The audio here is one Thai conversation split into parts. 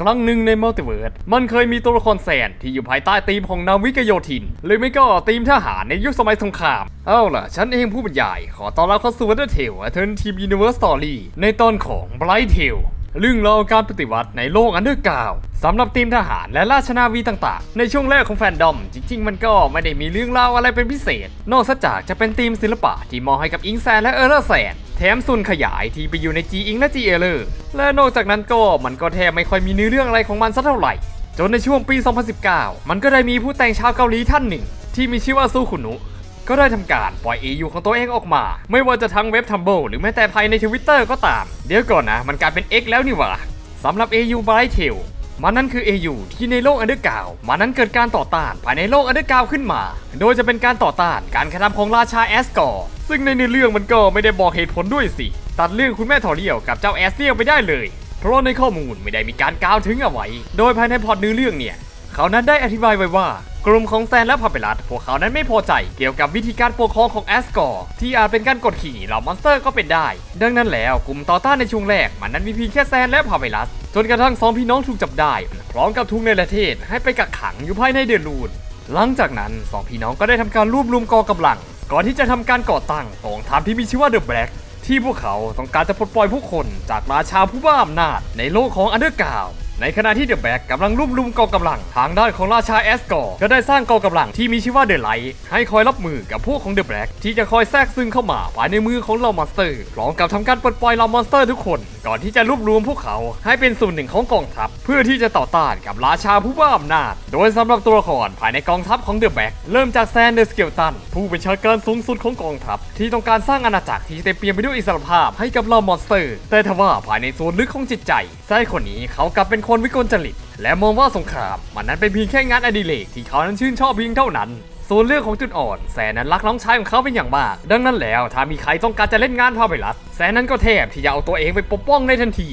ครั้งหนึ่งในมัลติเวิร์สมันเคยมีตัวละครแสนที่อยู่ภายใต้ธีมของนาวิกโยธิน หรือไม่ก็ธีมทหารในยุคสมัยสงคราม เอาล่ะ ฉันเองผู้บรรยาย ขอต้อนรับเข้าสู่ Wonder Tale a t e r n Team Universe Story ในตอนของ Bright Tale เรื่องราวการปฏิวัติในโลกอันเดอร์กราวสำหรับทีมทหารและราชนาวีต่างๆ ในช่วงแรกของแฟนดอม จริง ๆ มันก็ไม่ได้มีเรื่องราวอะไรเป็นพิเศษ นอกจากจะเป็นทีมศิลปะที่มองให้กับอิงแซนและเออร์เลอร์แซน ถมซุนขยายที่ไปอยู่ใน G อิงและ G เอเลอร์และนอกจากนั้นก็มันก็แทบไม่ค่อยมีเนื้อเรื่องอะไรของมันสักเท่าไหร่ จนในช่วงปี 2019 มันก็ได้มีผู้แต่งชาวเกาหลีท่านหนึ่ง ที่มีชื่อว่าซูคุนุก็ได้ทำการปล่อย AU ของตัวเองออกมา ไม่ว่าจะทั้งเว็บทัมเบิลหรือแม้แต่ภายในทวิตเตอร์ก็ตาม เดี๋ยวก่อนนะ มันกลายเป็น X แล้วนี่หว่าสำหรับ AU b r i g h t a i l มันนั่นคือ AU ที่ในโลกอันเดอร์กาวมันนั้นเกิดการต่อต้านภายในโลกอันเดอร์กาวขึ้นมา โดยจะเป็นการต่อต้านการกระทำของราชาแอสกอร์ซึ่งในเนื้อเรื่องมันก็ไม่ได้บอกเหตุผลด้วยสิ ตัดเรื่องคุณแม่ทอเรียวกับเจ้าแอสเรียลไปได้เลย เพราะในข้อมูลไม่ได้มีการกล่าวถึงเอาไว้ โดยภายในพอตเนื้อเรื่องเนี่ยเขานั้นได้อธิบายไว้ว่ากลุ่มของแซนและพาเปลัสพวกเขานั้นไม่พอใจเกี่ยวกับวิธีการปกครองของแอสกอร์ที่อาจเป็นการกดขี่เหล่ามอนสเตอร์ก็เป็นได้ ดังนั้นแล้วกลุ่มต่อต้านในช่วงแรกมันนั้นมีเพียงแค่แซนและพาเปลัส จนกระทั่งสองพี่น้องถูกจับได้ พร้อมกับทุกในประเทศให้ไปกักขังอยู่ภายในเดือนลูน หลังจากนั้นสองพี่น้องก็ได้ทำการรวบรวมกองกำลัง ก่อนที่จะทำการก่อตั้งกองทัพที่มีชื่อว่าเดอะแบล็กที่พวกเขาต้องการจะปลดปล่อยผู้คนจากราชาผู้บ้าอำนาจในโลกของอันเดอร์กาว ในขณะที่เดอะแบ็กกำลังรวบรวมกองกำลัง ทางด้านของราชาแอสกอร์ก็ได้สร้างกองกำลังที่มีชื่อว่าเดอะไลท์ให้คอยรับมือกับพวกของเดอะแบ็กที่จะคอยแทรกซึมเข้ามาภายในมือของเหล่ามอนสเตอร์พร้อมกับทำการปลดปล่อยเหล่ามอนสเตอร์ทุกคน ก่อนที่จะรวบรวมพวกเขาให้เป็นส่วนหนึ่งของกองทัพ เพื่อที่จะต่อต้านกับราชาผู้บ้าอำนาจ โดยสำหรับตัวละครภายในกองทัพของเดอะแบ็กเริ่มจากแซนเดอร์สเกลตันผู้บัญชาการสูงสุดของกองทัพ ที่ต้องการสร้างอาณาจักรที่เต็มเปี่ยมไปด้วยอิสรภาพให้กับเหล่ามอนสเตอร์ แต่ทว่าภายในส่วนลึกของจิตใจแซนคนนี้เขากลับเป็นคนวิกลจริต และมองว่าสงครามมันนั้นเป็นเพียงแค่งานอดิเรกที่เขานั้นชื่นชอบเพียงเท่านั้น ส่วนเรื่องของจุดอ่อน แซนนั้นรักน้องชายของเขาเป็นอย่างมาก ดังนั้นแล้วถ้ามีใครต้องการจะเล่นงานพาเปลัสแซนนั้นก็แทบที่จะเอาตัวเองไปปกป้องในทันที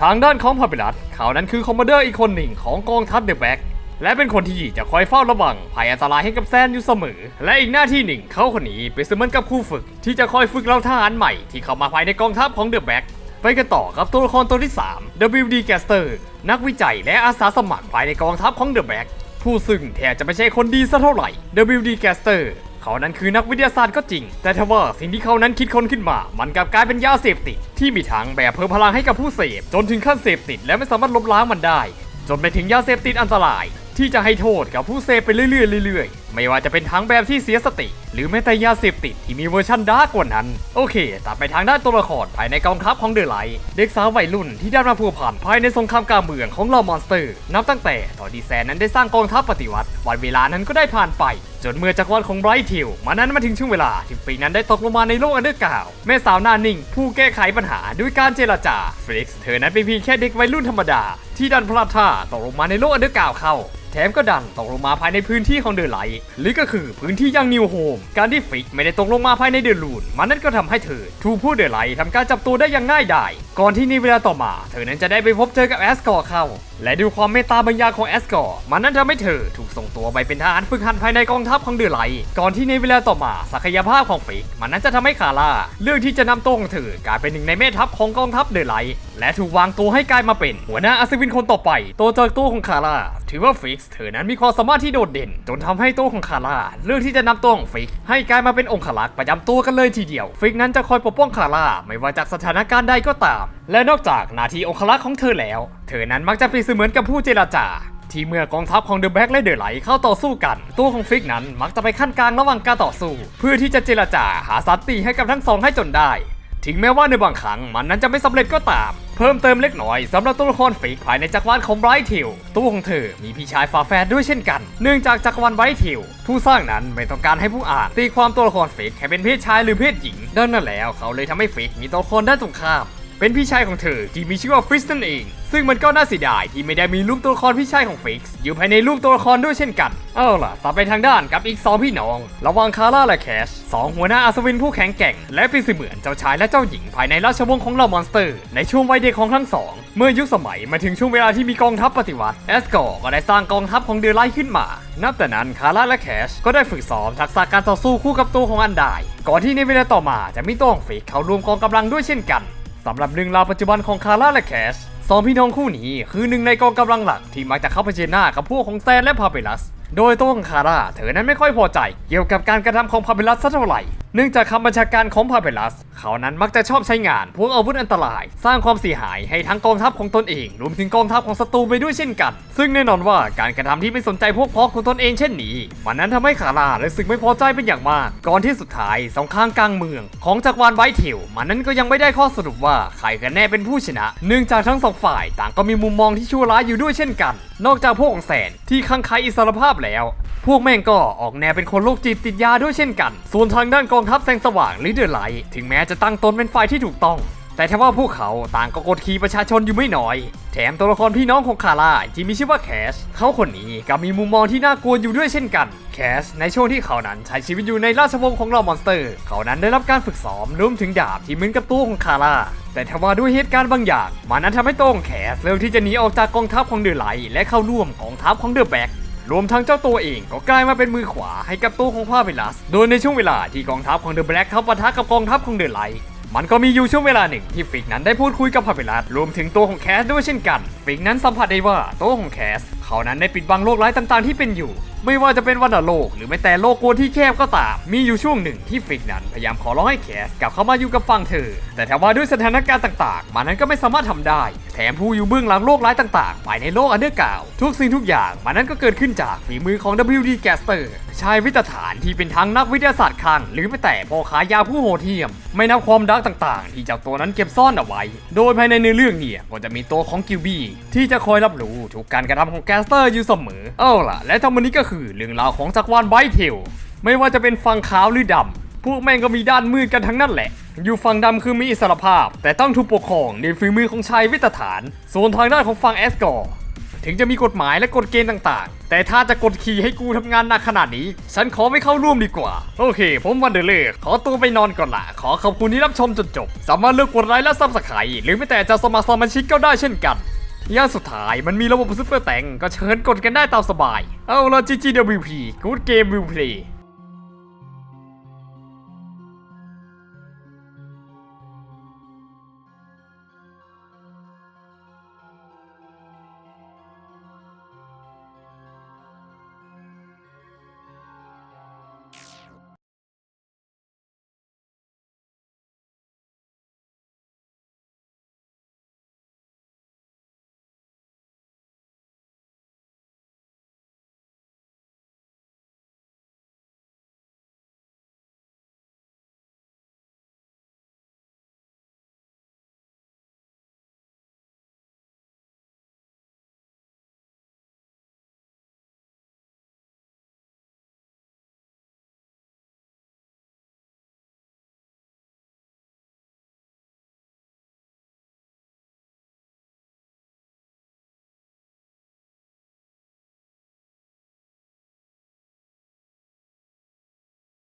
ทางด้านของพาเปลัสเขานั้นคือคอมมานเดอร์อีกคนหนึ่งของกองทัพเดอะแบ็กและเป็นคนที่จะคอยเฝ้าระวังภัยอันตรายให้กับแซนอยู่เสมอ และอีกหน้าที่หนึ่งเขาคนนี้เป็นเสมือนกับครูฝึก ที่จะคอยฝึกเราทหารใหม่ที่เข้ามาภายในกองทัพของเดอะแบ็ก ไปกันต่อกับตัวละครตัวที่ 3 WD Gaster นักวิจัยและอาสาสมัครภายในกองทัพของ The Back ผู้ซึ่งแทบจะไม่ใช่คนดีสักเท่าไหร่ WD Gaster เขานั้นคือนักวิทยาศาสตร์ก็จริง แต่ทว่าสิ่งที่เขานั้นคิดค้นขึ้นมา มันกลับกลายเป็นยาเสพติด ที่มีทั้งแบบเพิ่มพลังให้กับผู้เสพ จนถึงขั้นเสพติดและไม่สามารถลบล้างมันได้ จนไปถึงยาเสพติดอันตราย ที่จะให้โทษกับผู้เสพไปเรื่อยๆเรื่อยๆ ไม่ว่าจะเป็นทั้งแบบที่เสียสติ หรือแม้แต่ยาเสพติดที่มีเวอร์ชันดาร์กกว่านั้น โอเคตัดไปทางด้านตัวละครภายในกองทัพของเดอะไลท์เด็กสาววัยรุ่นที่ได้มาพัวพันภายในสงครามกลางเมืองของเหล่ามอนสเตอร์ นับตั้งแต่ตอนที่แซนนั้นได้สร้างกองทัพปฏิวัติวันเวลานั้นก็ได้ผ่านไป จนเมื่อจักรวาลของไบรท์ทิลมานั้นมาถึงช่วงเวลาที่ฟีนั้นได้ตกลงมาในโลกอันเดอร์กาวแม่สาวหน้านิ่ง ผู้แก้ไขปัญหาด้วยการเจรจาฟลิกซ์เธอนั้นเป็นเพียงแค่เด็กวัยรุ่นธรรมดา ที่ดันพลาดท่าตกลงมาในโลกอันเดอร์กาวเข้าแถมก็ดันตกลงมาภายในพื้นที่ของเดอะไลท์หรือก็คือพื้นที่ยังนิวโฮมการที่ฟิกไม่ได้ตกลงมาภายในเดือนลูนมันนั่นก็ทำให้เธอทูผู้เดอไลท์ทำการจับตัวได้อย่างง่ายดาย ก่อนที่ในเวลาต่อมา เธอนั้นจะได้ไปพบเจอกับแอสกอร์เข้า และด้วยความเมตตาบางอย่าของแอสกอร์มันนั่นทำให้เธอถูกส่งตัวไปเป็นทหารฝึกหัดภายในกองทัพของเดอไลก่อนที่ในเวลาต่อมาศักยภาพของฟิกมันนั้นจะทำให้คาร่าเลือกที่จะนำตัวของเธอกลายเป็นหนึ่งในแม่ทัพของกองทัพเดอไลและถูกวางตัวให้กลายมาเป็น หัวหน้าอัศวินคนต่อไป ตัวจากตัวของคาร่าถือว่าฟิกเธอนั้นมีความสามารถที่โดดเด่น จนทำให้ตัวของคาร่าเลือกที่จะนำตัวของฟิกให้กลายมาเป็นองค์ลักษ์ประจำตัวกันเลยทีเดียว ฟิกนั้นจะคอยปกป้องคาร่าไม่ว่าจากสถานการณ์ใดก็ตามและนอกจากหน้าที่องคลักษ์ของเธอแล้ว เธอนั้นมักจะเปรียบเสมือนกับผู้เจรจา ที่เมื่อกองทัพของเดอะแบ็กและเดอะไลท์เข้าต่อสู้กัน ตัวของฟิกนั้นมักจะไปขั้นกลางระหว่างการต่อสู้ เพื่อที่จะเจรจาหาสันติให้กับทั้งสองให้จนได้ ถึงแม้ว่าในบางครั้งมันนั้นจะไม่สำเร็จก็ตาม เพิ่มเติมเล็กน้อยสำหรับตัวละครฟิกภายในจักรวาลของไบรท์ทิลตัวของเธอมีพี่ชายฝาแฝดด้วยเช่นกัน เนื่องจากจักรวาลไบรท์ทิลผู้สร้างนั้นไม่ต้องการให้ผู้อ่านตีความตัวละครฟิกให้เป็นเพศชายหรือเพศหญิงดังนั้นแล้วเขาเลยทำให้ฟิกมีตัวละครด้านตรงข้าม เป็นพี่ชายของเธอที่มีชื่อว่าฟริสนั่นเอง ซึ่งมันก็น่าเสียดายที่ไม่ได้มีรูปตัวละครพี่ชายของฟิกซ์อยู่ภายในรูปตัวละครด้วยเช่นกัน เอาล่ะต่อไปทางด้านกับอีกสองพี่น้อง ระว่างคาร่าและแคชสองหัวหน้าอัศวินผู้แข็งแกร่ง และเป็นเสมือนเจ้าชายและเจ้าหญิงภายในราชวงศ์ของเหล่ามอนสเตอร์ ในช่วงวัยเด็กของทั้งสอง เมื่อยุคสมัยมาถึงช่วงเวลาที่มีกองทัพปฏิวัติแอสกอร์ก็ได้สร้างกองทัพของเดอไลขึ้นมา นับแต่นั้นคาร่าและแคชก็ได้ฝึกซ้อมทักษะการต่อสู้คู่กับตัวของอันไดก่อนที่ในเวลาต่อมาจะมีตัวของฟิกเข้าร่วมกองกำลังด้วยเช่นกัน สำหรับเรื่องราวปัจจุบันของคาร่าและแคชสองพี่น้องคู่นี้คือหนึ่งในกองกำลังหลักที่มักจะเข้าไปเจหน้ากับพวกของแซนและพาเปลัส โดยตัวของคาร่าเธอนั้นไม่ค่อยพอใจ เกี่ยวกับการกระทำของพาเปลัสสักเท่าไหร่เนื่องจากคำบัญชาการของพาเปลัส เขานั้นมักจะชอบใช้งานพวกอาวุธอันตราย สร้างความเสียหายให้ทั้งกองทัพของตนเอง รวมถึงกองทัพของศัตรูไปด้วยเช่นกัน ซึ่งแน่นอนว่าการกระทำที่ไม่สนใจพวกพ้องของตนเองเช่นนี้ มันนั้นทำให้คารารู้สึกไม่พอใจเป็นอย่างมาก ก่อนที่สุดท้ายสงครามกลางเมือง ของจักรวาลไวท์เทลมันนั้นก็ยังไม่ได้ข้อสรุปว่าใครกันแน่เป็นผู้ชนะ เนื่องจากทั้งสองฝ่าย ต่างก็มีมุมมองที่ชั่วร้ายอยู่ด้วยเช่นกัน นอกจากพวกของแสนที่คังคายอิสรภาพแล้ว พวกแม่งก็ออกแนวเป็นคนโรคจิตติดยาด้วยเช่นกัน ส่วนทางด้านกองทัพแสงสว่างลิเดอร์ไลท์ถึงแม้จะตั้งตนเป็นฝ่ายที่ถูกต้อง แต่ทว่าพวกเขาต่างก็กดขี่ประชาชนอยู่ไม่น้อย แถมตัวละครพี่น้องของคาร่าที่มีชื่อว่าแคชเขาคนนี้ก็มีมุมมองที่น่ากลัวอยู่ด้วยเช่นกัน แคชในช่วงที่เขานั้นใช้ชีวิตอยู่ในราชวงศ์ของเรามอนสเตอร์ เขานั้นได้รับการฝึกซ้อมรวมถึงดาบที่เหมือนกับตัวของคาร่าแต่ทว่าด้วยเหตุการณ์บางอย่าง มันนั้นทำให้ตัวของแคชเลือกที่จะหนีออกจากกองทัพของเดอะไลท์และเข้าร่วมกองทัพของเดอะแบ็ก รวมทั้งเจ้าตัวเองก็กลายมาเป็นมือขวาให้กับตัวของพาเวลัส โดยในช่วงเวลาที่กองทัพของเดอะแบล็กเข้าปะทะกับกองทัพของเดอะไลท์มันก็มีอยู่ช่วงเวลาหนึ่งที่ฟิกนั้นได้พูดคุยกับพาเวลัสรวมถึงตัวของแคสด้วยเช่นกัน ฟิกนั้นสัมผัสได้ว่าตัวของแคสเขานั้นได้ปิดบังโลกร้ายต่างๆที่เป็นอยู่ ไม่ว่าจะเป็นวัฏโลก หรือแม้แต่โลกกวนที่แคบก็ตาม มีอยู่ช่วงหนึ่งที่ฟิกนั้นพยายามขอร้องให้แคสกลับเข้ามาอยู่กับฝั่งเธอ แต่ถ้าว่าด้วยสถานการณ์ต่างๆ มันนั้นก็ไม่สามารถทำได้ แถมผู้อยู่เบื้องหลังโลกร้ายต่างๆภายในโลกอันเดอร์กล่าวทุกสิ่งทุกอย่างมันนั้นก็เกิดขึ้นจากฝีมือของ WD Caster ชายวิทยาฐานที่เป็นทั้งนักวิทยาศาสตร์คลังหรือแม้แต่พ่อขายยาผู้โหดเหี้ยม ไม่นับความดักต่างๆ ที่เจ้าตัวนั้นเก็บซ่อนเอาไว้ โดยภายในเนื้อเรื่องเนี่ยก็จะมีตัวของกิวบี้ที่จะคอยรับรู้ทุกการกระทำของแกสเตอร์อยู่เสมอ เอาล่ะ และทั้งหมดนี้ก็คือเรื่องราวของจักรวาลไบเทลไม่ว่าจะเป็นฝั่งขาวหรือดำพวกแม่งก็มีด้านมืดกันทั้งนั้นแหละอยู่ฝั่งดำคือมีอิสรภาพ แต่ต้องถูกปกครองในฝีมือของชายวิทยาฐาน ส่วนทางด้านของฝั่งแอสกอร์ ถึงจะมีกฎหมายและกฎเกณฑ์ต่างๆ แต่ถ้าจะกดขี่ให้กูทำงานหนักขนาดนี้ ฉันขอไม่เข้าร่วมดีกว่า โอเค ผมวันเดอร์เล่ขอตัวไปนอนก่อนละ ขอขอบคุณที่รับชมจนจบ สามารถเลือกกดไลค์และซับสไครต์หรือไม่แต่จะสมัครสมาชิกก็ได้เช่นกันย่างสุดท้ายมันมีระบบซุปเปอร์แตงก็เชิญกดกันได้ตามสบาย เอาละ GGWP Good Game Will Play